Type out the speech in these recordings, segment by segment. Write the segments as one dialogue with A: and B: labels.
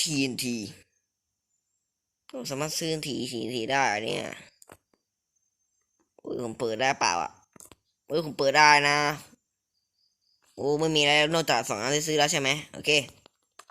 A: TNT เราสามารถซื้อ TNT ได้เนี่ยโอ้ยผมเปิดได้เปล่าอะเอ้ยผมเปิดได้นะ โอ้ไม่มีอะไรนอกจากสองอันที่ซื้อแล้วใช่ไหมโอเค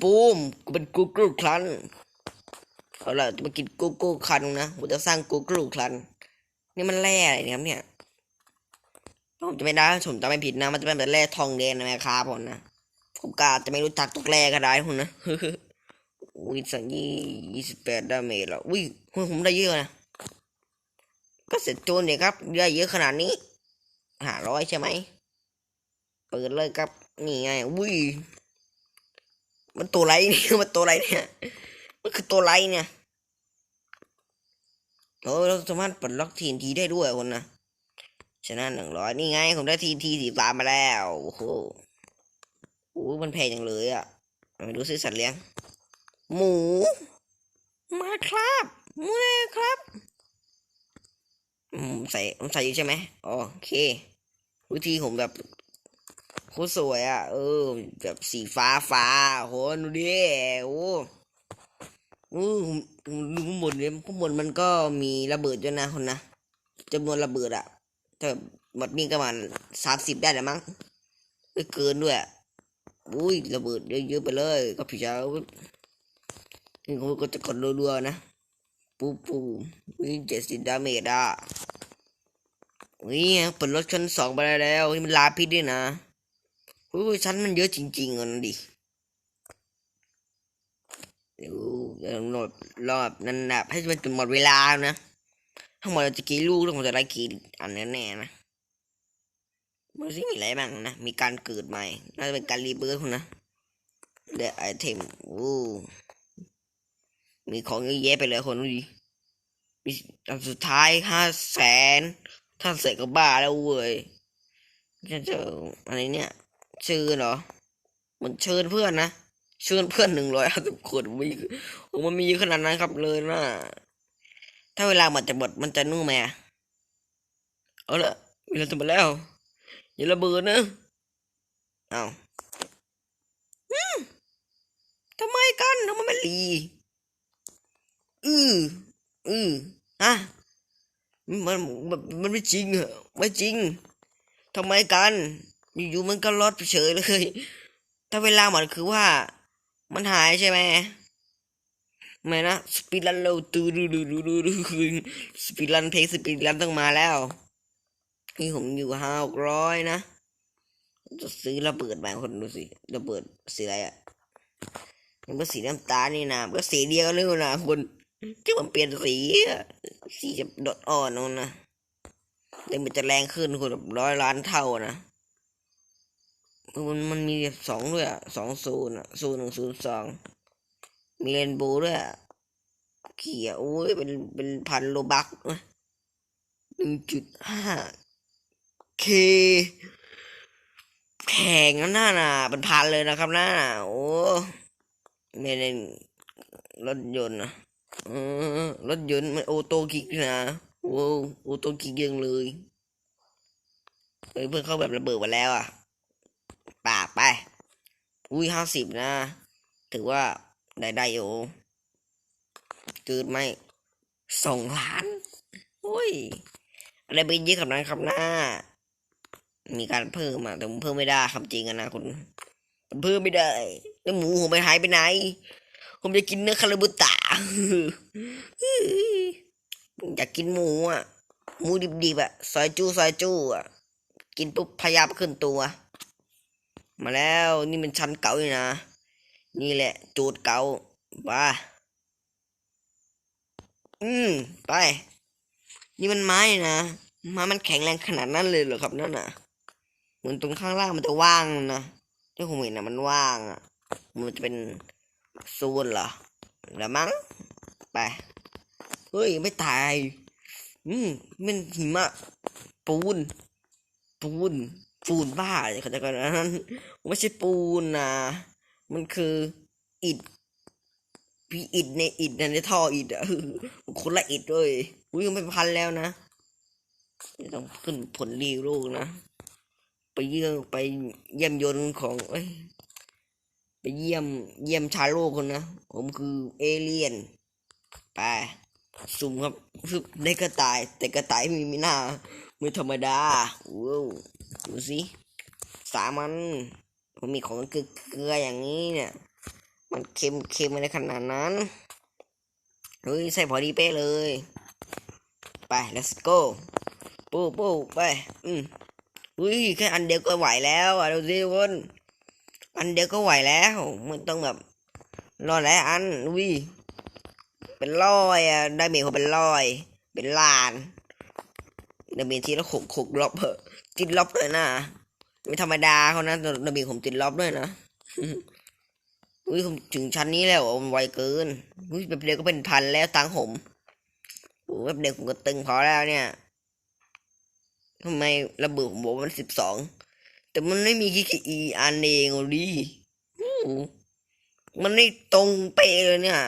A: ปูมกูเป็น Google คลันเอาล่ะจะมากิน Google คลันนะผมจะสร้าง Google คลัน นี่มันแร่อะไรเนี่ยครับเนี่ยผมจะไม่ได้ผมจำไม่ผิดนะ มันจะเป็นแบบแร่ทองแดงนะแม่ค้าผมนะผมกาจะไม่รู้จักตุกแร่ก็ได้คุณนะ อุ้ยสังยี่ยี่สิบแปดดาเมจแล้วอุ้ยคุณผมได้เยอะนะ ก็เสร็จโจนเนี่ยครับ ได้เยอะขนาดนี้หาร้อยใช่ไหม เปิดเลยครับ นี่ไงอุ้ย มันตัวไรเนี่ยมันตัวไรเนี่ย มันคือตัวไรเนี่ยโอ้เราสามารถปลดล็อกทีนทีได้ด้วยคนนะชนะหนึ่งร้อยนี่ไงผมได้ทีนทีสีฟ้ามาแล้วโอ้โหโอ้โห มันแพงจังเลยอะ ไม่รู้ซื้อสัตว์เลี้ยง หมู มาครับมูเลครับอืมใส่ผมใส่อยู่ใช่ไหมโอเค วิธีผมแบบโคตรสวยอะ เออ แบบสีฟ้าฟ้าโหดูดิโอ้โอ้ดูข้างบนเนี่ยข้างบนมันก็มีระเบิดด้วยนะคนนะจำนวนระเบิดอะถ้าหมดนี่ก็ประมาณสามสิบได้แหละมั้งไม่เกินด้วย อุ้ยระเบิดเยอะๆไปเลย ก็พี่เจ้า นี่ผมก็จะกดรัวๆนะ ปูปูวิ่งเจ็ดสิบดาเมจอะนี่เปิดรถชั้นสองไปแล้วนี่มันลาพิษด้วยนะอุ้ยชั้นมันเยอะจริงๆอะนั่นดิเดี๋ยวเดี๋ยวรอบรอบนั้นนะให้มันจนหมดเวลานะทั้งหมดเราจะกี่ลูกทั้งหมดจะได้กี่อันแน่ๆนะมันสิมีอะไรบ้างนะ มีการเกิดใหม่ น่าจะเป็นการรีเบิร์ตนะเดอะไอเทม โอ้ มีของเยอะแยะไปเลยคนดูดิมีอันสุดท้ายห้าแสนถ้านเสร็จก็บ้าแล้วเว้ยจะเจออะไรเนี่ยเชิญเหรอ มันเชิญเพื่อนนะเชิญเพื่อนหนึ่งร้อยห้าสิบคนมีโอ้มันมีเยอะขนาดนั้นครับเลยนะถ้าเวลามันจะหมดมันจะนู่นไหมเอาละเวลาจะหมดแล้วอย่าระเบิดนะเอาทำไมกันทำไมไม่รี อืออือฮะมันมันไม่จริงเหรอไม่จริงทำไมกันอยู่ๆมันก็ลดเฉยเลย ถ้าเวลามันคือว่า มันหายใช่ไหมไม่นะสปีดรันเราตูดูดูดูดูดูสปีดรันเพลงสปีดรันต้องมาแล้วนี่ผมอยู่ห้าร้อยนะจะซื้อระเบิดมาคนดูสิระเบิดสีอะไรอะมันก็สีน้ำตาลนี่นะมันก็สีเดียวกันเลยนะคน ที่มันเปลี่ยนสีอะสีจะดดอ่อนลงนะแต่มันจะแรงขึ้นคนแบบร้อยล้านเท่านะมันมันมีสองด้วยอะสองศูนย์อะศูนย์หนึ่งศูนย์สองมีเรนโบว์ด้วยอะเขียวโอ้ยเป็นเป็นพันโลบักหนึ่งจุดห้าเคแข่งนั่นน่ะเป็นพันเลยนะครับน่าโอ้ไม่ได้รถยนต์นะ รถยนต์มันโอโตกิกนะโอ้โอโตกิกยังเลยเฮ้ยเพื่อนเข้าแบบระเบิดมาแล้วอะป่าไป อุ้ยห้าสิบนะ ถือว่าได้ได้อยู่เกิดไหมสองล้านโอ้ยอะไรไปเยอะขนาดนั้นครับหน้า มีการเพิ่มอะแต่ผมเพิ่มไม่ได้ครับจริงอะนะคุณเพิ่มไม่ได้แล้วหมูผมไปหายไปไหน ผมจะกินเนื้อคาราบุตะผมอยากกินหมูอะ หมูดิบๆอะ ซอยจู้ซอยจู้อะ กินปุ๊บพยาบขึ้นตัว มาแล้วนี่มันชั้นเก่าอยู่นะ นี่แหละ จูดเก่าบ้าอืม ไป นี่มันไม้นะไม้มันแข็งแรงขนาดนั้นเลยเหรอครับนั่นน่ะเหมือนตรงข้างล่างมันจะว่างนะที่ผมเห็นนะมันว่างอะ มันจะเป็น ซนเหรอแล้วมั้งไปเฮ้ยไม่ตายอืมมันหิมะปูน ปูน ปูนบ้าเลยเขาจะกันนั้นไม่ใช่ปูนนะมันคืออิฐพี่อิฐในอิฐในท่ออิฐอะคนละอิด้วยอุ้ยไม่พันแล้วนะต้องขึ้นผลรีลูกนะ ไปเยี่ยมไปเยี่ยมยนต์ของเอ้ย ไปเยี่ยมเยี่ยมชาวโลกคนนะ ผมคือเอเลี่ยน ไปสุ่มครับฟึบได้กระต่าย แต่กระต่ายมีไม่น่าไม่ธรรมดาว้าวดูสิสามันผมมีของเกลืออย่างนี้เนี่ย มันเค็มเค็มอะไรขนาดนั้นเฮ้ยใส่พอดีเป๊ะเลย ไป let's go ปูปูไป อืมอุ้ยแค่อันเดียวก็ไหวแล้วอะดูสิทุกคน อันเดียวก็ไหวแล้วมันต้องแบบรอดแล้วอันอุ้ยเป็นร้อยอะได้เมฆเขาเป็นร้อย เป็นล้านได้เมฆทีละหกหกรอบเหอะติดรอบเลยนะไม่ธรรมดาเขานะได้เมฆผมติดรอบด้วยนะอุ้ยผมถึงชั้นนี้แล้วมันไวเกินอุ้ยแบบเดียวก็เป็นพันแล้วตังผมโอ้แบบเดียวผมก็ตึงพอแล้วเนี่ยทำไมระเบิดผมบอกว่ามันสิบสอง แต่มันไม่มีกี่อีอันเองอะดิมันไม่ตรงเป๊ะเลยเนี่ย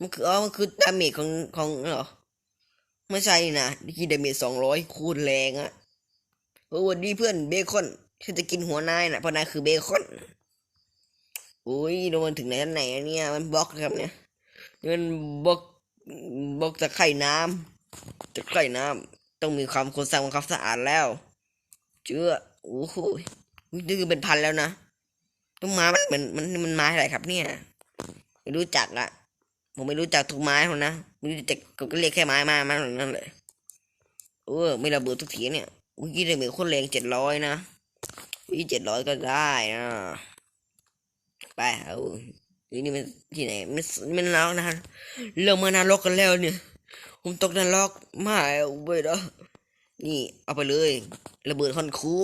A: มันคืออ๋อมันคือดาเมจของของเหรอ ไม่ใช่นะกี่ดาเมจสองร้อยคูณแรงอะเออวันดีเพื่อนเบคอนฉันจะกินหัวนายนะเพราะนายคือเบคอนโอ้ยโดนถึงไหนท่านไหนเนี่ย มันบล็อกครับเนี่ยมันบล็อกบล็อกจากไข่น้ำจากไข่น้ำต้องมีความคนสร้างความสะอาดแล้ว เชื่อ โอ้โหนี่คือเป็นพันแล้วนะต้นไม้มันเหมือนมันมันไม้อะไรครับ เนี่ย ไม่รู้จักอะผมไม่รู้จักทุกไม้หรอกนะไม่รู้จักก็เรียกแค่ไม้มามานั่นเลยเออไม่ระเบิดทุกทีเนี่ยอุ้ยได้เหมือนคนแรงเจ็ดร้อยนะอุ้ยเจ็ดร้อยก็ได้นะไปเอาทีนี่มันที่ไหนมันมันนรกนะเริ่มมานรกกันแล้วเนี่ย ผมตกนรกมาเอาไปเด้อ นี่เอาไปเลย ระเบิดคอนคู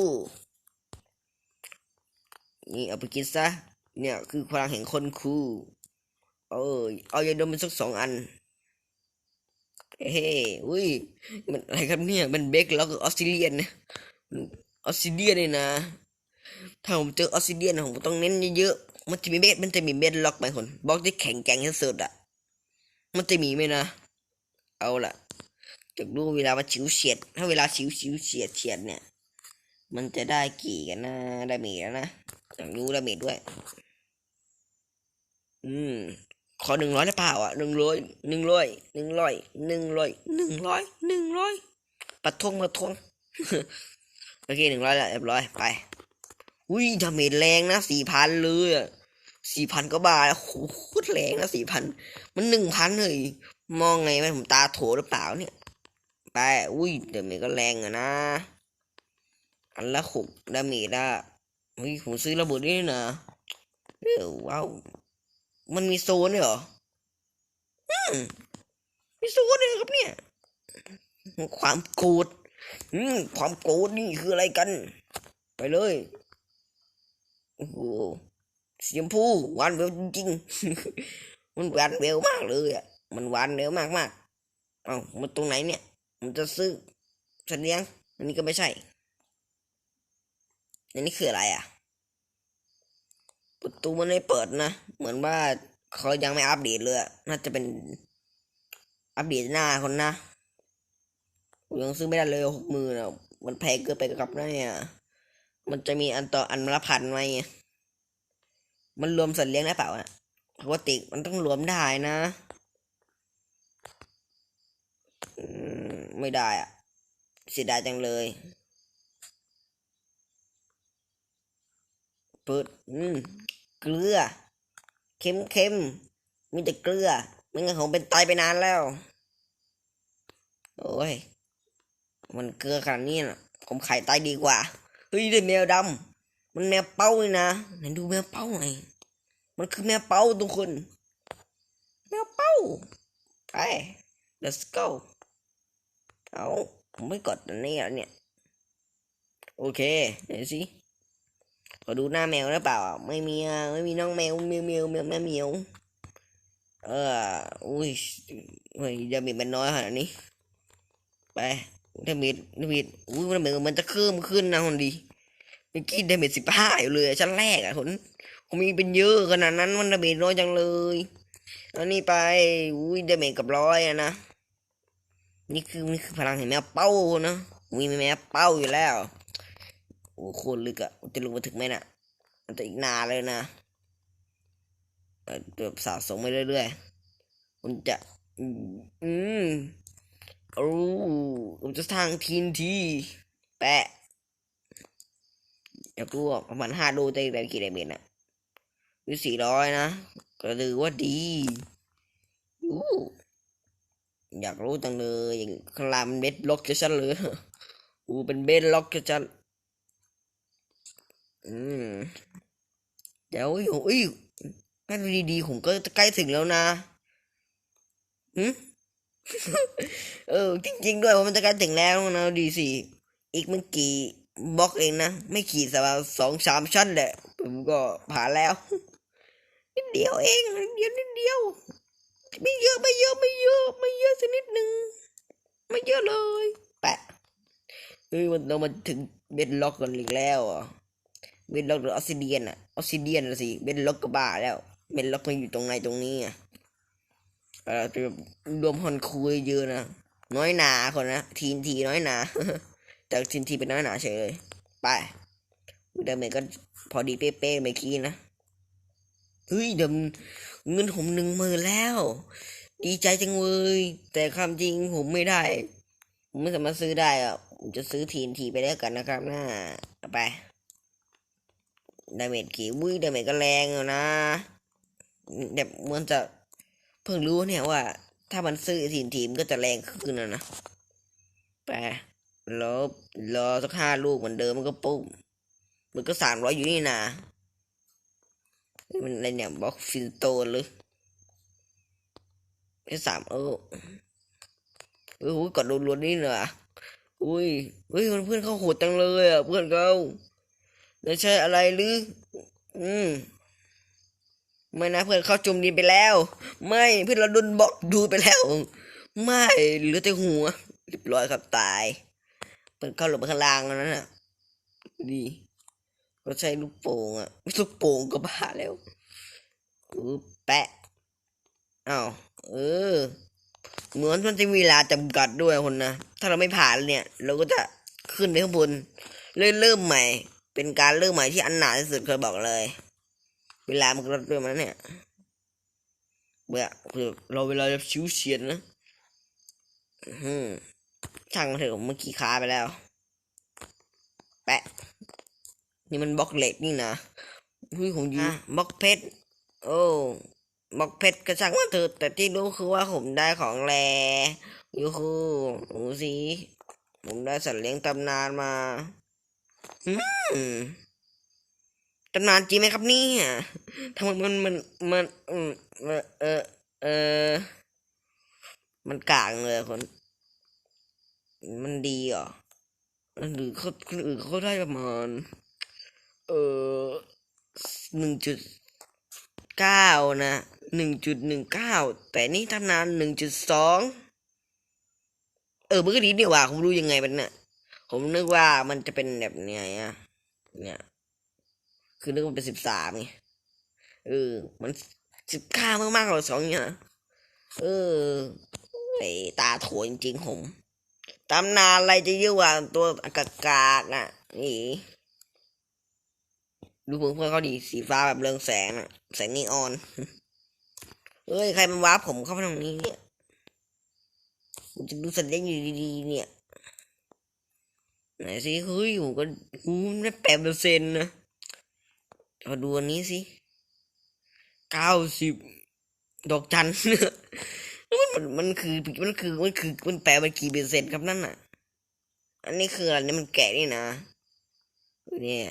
A: นี่เอาไปกินซะ เนี่ยคือพลังแห่งคนคูเออเอายาดมมันสักสองอัน เฮ้อุ้ย มันอะไรครับเนี่ย มันเบคแล้วก็ออสเตรเลียนนะออสเตรเลียนเลยนะ ถ้าผมเจอออสเตรเลียนผมต้องเน้นเยอะๆ มันจะมีเบสมันจะมีเบสล็อกไหมคนบล็อกที่แข็งแกร่งที่สุดอะมันจะมีไหมนะ เอาล่ะ จะดูเวลามันชิวเฉียด ถ้าเวลาชิวชิวเฉียดเฉียดเนี่ย มันจะได้กี่กันนะได้เมจแล้วนะอยากรู้ได้เมจด้วย อืมขอหนึ่งร้อยได้เปล่าอะหนึ่งร้อยหนึ่งร้อยหนึ่งร้อยหนึ่งร้อยหนึ่งร้อยหนึ่งร้อยปัดทวงปัดทวงโอเคหนึ่งร้อยล้วเรียบร้อยไปอุ้ยดาเมจแรงนะสี่พันเลยอะสี่พันก็บาทโหโคตรแรงนะสี่พันมันหนึ่งพันเลยมองไงมันผมตาโถหรือเปล่าเนี่ย ไปอุ้ยเดเมจก็แรงอะนะ อันละหกดาเมจอะเฮ้ยผมซื้อระเบิดด้วยนะเออว้าวมันมีโซนด้วยเหรออืมมีโซนด้วยครับเนี่ย ความโกรธอืมความโกรธนี่คืออะไรกัน ไปเลยโอ้โหสีชมพูหวานเวลจริงๆ มันหวานเวลมากเลยอะ มันหวานเวลมากมากเอ้ามันตรงไหนเนี่ย มันจะซื้อฉันเลี้ยง อันนี้ก็ไม่ใช่ อันนี้คืออะไรอะ ประตูมันไม่เปิดนะ เหมือนว่าเขายังไม่อัปเดตเลย น่าจะเป็นอัปเดตหน้าคนนะยังซื้อไม่ได้เลยหกมือนะมันแพงเกินไปกับนะเนี่ย มันจะมีอันต่ออันละพันไหมมันรวมสัตว์เลี้ยงได้เปล่าอะปกติมันต้องรวมได้นะอืม ไม่ได้อะเสียดายจังเลยเปิดอืมเกลือ เค็มเค็มมีแต่เกลือไม่งั้นผมเป็นตายไปนานแล้ว โอ้ย มันเกลือขนาดนี้นะผมไข่ตายดีกว่า เฮ้ยได้แมวดำมันแมวเป้าเลยนะไหนดูแมวเป้าหน่อยมันคือแมวเป้าทุกคน แมวเป้าไป let's go เอาผมไม่กดอันนี้แล้วเนี่ย โอเคเดี๋ยวสิขอดูหน้าแมวได้เปล่า ไม่มีไม่มีน้องแมวแมวแมวแมวแมวแมวเอออุ้ยเฮ้ยดาเมจมันน้อยขนาดนี้ ไปดาเมจดาเมจอุ้ยดาเมจมันจะเพิ่มขึ้นนะคนดีเมื่อกี้ดาเมจสิบห้าอยู่เลยชั้นแรกอะคนผมมีเป็นเยอะขนาดนั้นมันดาเมจน้อยจังเลยอันนี้ไปอุ้ยดาเมจกับร้อยอะนะ นี่คือนี่คือพลังแห่งแมวเป้านะมีแมวเป้าอยู่แล้วโอ้โคตรลึกอะจะลงมาถึงไหมน่ะมันจะอีกนานเลยนะแบบสะสมไปเรื่อยๆผมจะอืมโอ้ผมจะสร้างทีนทีแปะอยากรู้ว่าประมาณห้าดูได้ได้กี่ไดเมจอะวิสี่ร้อยนะ ก็ถือว่าดีอู้ อยากรู้จังเลยอย่างคลามเบ็ดล็อกจะชันเลยอูเป็นเบ็ดล็อกจะชันอืมเดี๋ยวอยู่อุ้ยงั้ดีๆผมก็จะใกล้ถึงแล้วนะหืมเออ จริง ๆ ด้วยว่ามันจะใกล้ถึงแล้วนะดีสิอีกไม่กี่บล็อกเองนะ ไม่กี่สัปดาสองสามชั้นแหละ ผมก็ผ่านแล้ว นิดเดียวเองนิดเดียวนิดเดียว ไม่เยอะไม่เยอะไม่เยอะไม่เยอะสักนิดหนึ่งไม่เยอะเลยแปะเฮ้ยมันเรามาถึงเบดล็อกกันอีกแล้วอะเบดล็อกหรือออสซิเดียนอะออสซิเดียนน่ะสิเบดล็อกก็บ้าแล้วเบดล็อกมันอยู่ตรงไหนตรงนี้อะเออจะรวมฮอนคุยเยอะนะน้อยหนาคนนะทีนทีน้อยหนาแต่ทีนทีเป็นน้อยหนาเฉยเลยไปเดิมก็พอดีเป๊ะๆเมื่อกี้นะ เฮ้ยเดิมเงินผมหนึ่งมื่นแล้ว ดีใจจังเลยแต่ความจริงผมไม่ได้ ผมไม่สามารถซื้อได้อะผมจะซื้อทีนทีไปแล้วกันนะครับน่าเอาไปดาเมจกี่วุ้ยดาเมจก็แรงอยู่นะแบบเหมือนจะเพิ่งรู้เนี่ยว่า ถ้ามันซื้อทีนทีมก็จะแรงขึ้นนะนะไปรอรอสักห้าลูกเหมือนเดิมมันก็ปุ๊บมันก็สามร้อยอยู่นี่นะ มันอะไรเนี่ยบล็อกฟิลโตนหรือไอ้สามเออเออหูยกดรัวๆนี่เหรออุ้ยเฮ้ยเพื่อนเขาโหดจังเลยอะเพื่อนเขาไม่ใช่อะไรหรือ อืมไม่นะเพื่อนเขาจมดินไปแล้ว ไม่เพื่อนเราโดนบล็อกดูไปแล้ว ไม่เหลือแต่หัวเรียบร้อยครับตายเพื่อนเขาหลบไปข้างล่างแล้วนั่นน่ะดีก็ใช้ลูกโป่งอะไม่ลูกโป่งก็บ้าแล้วอือแปะอ้าวเออ เหมือนมันจะมีเวลาจำกัดด้วยคนนะ ถ้าเราไม่ผ่านเนี่ย เราก็จะขึ้นไปข้างบนเริ่มเริ่มใหม่ เป็นการเริ่มใหม่ที่อันหนาที่สุดเคยบอกเลย เวลามันก็ลดด้วยมันเนี่ยเบื่อคือเราเวลาจะชิวเฉียดนะช่างมันเถอะเมื่อกี้ค้าไปแล้ว แปะ นี่มันบล็อกเหล็กนี่นะอุ้ยผมยืนบล็อกเพชรโอ้บล็อกเพชรก็ช่างมันเถอะแต่ที่รู้คือว่าผมได้ของแรยูคูดูสิผมได้สัตว์เลี้ยงตำนานมาอืมตำนานจริงไหมครับเนี่ยทำไมมันมันมันอืมเออเออเออมันกลางเลยคน มันดีเหรอหรือเขาคนอื่นเขาได้ประมาณ เออหนึ่งจุดเก้านะหนึ่งจุดหนึ่งเก้าแต่นี่ตำนานหนึ่งจุดสองเออมันก็ดีดีว่าผมรู้ยังไงมันเนี่ยผมนึกว่ามันจะเป็นแบบเนี้ยอะเนี่ย คือนึกว่าเป็นสิบสามไงเออ มันสิบเก้ามากๆเลยสองเนี่ยเออไอตาโถจริงๆผมตำนานอะไรจะเยอะกว่าตัวกากากๆอะนี่ ดูเพื่อนเพื่อนเขาดีสีฟ้าแบบเรืองแสงอะแสงนีออนเอ้ยใครมันว้าร์ปผมเข้ามาตรงนี้เนี่ยผมจะดูสัญญาณอยู่ดีๆเนี่ยไหนสิเฮ้ยผมก็กูไม่แปดเปอร์เซ็นต์นะมาดูอันนี้สิเก้าสิบดอกจันมันมันมันคือมันคือมันคือมันแปลเป็นกี่เปอร์เซ็นต์ครับนั่นน่ะ อันนี้คืออะไรเนี่ยมันแกะนี่นะเนี่ย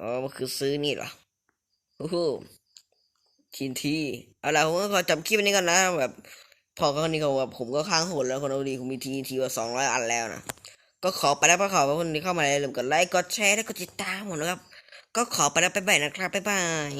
A: อ๋อมันคือซื้อนี่เหรอโอ้โหทีนทีเอาล่ะผมก็ขอจำคลิปนี้ก่อนนะแบบ พอก็นี้เขาแบบผมก็ค้างโหดแล้วคนเอาดีผมมีทีทีว่าสองร้อยอันแล้วนะก็ขอไปแล้วก็ขอบคุณที่เข้ามาเลยลืมกดไลค์กดแชร์และกดติดตามผมนะครับ ก็ขอไปแล้วไปบายนะครับบ๊ายบาย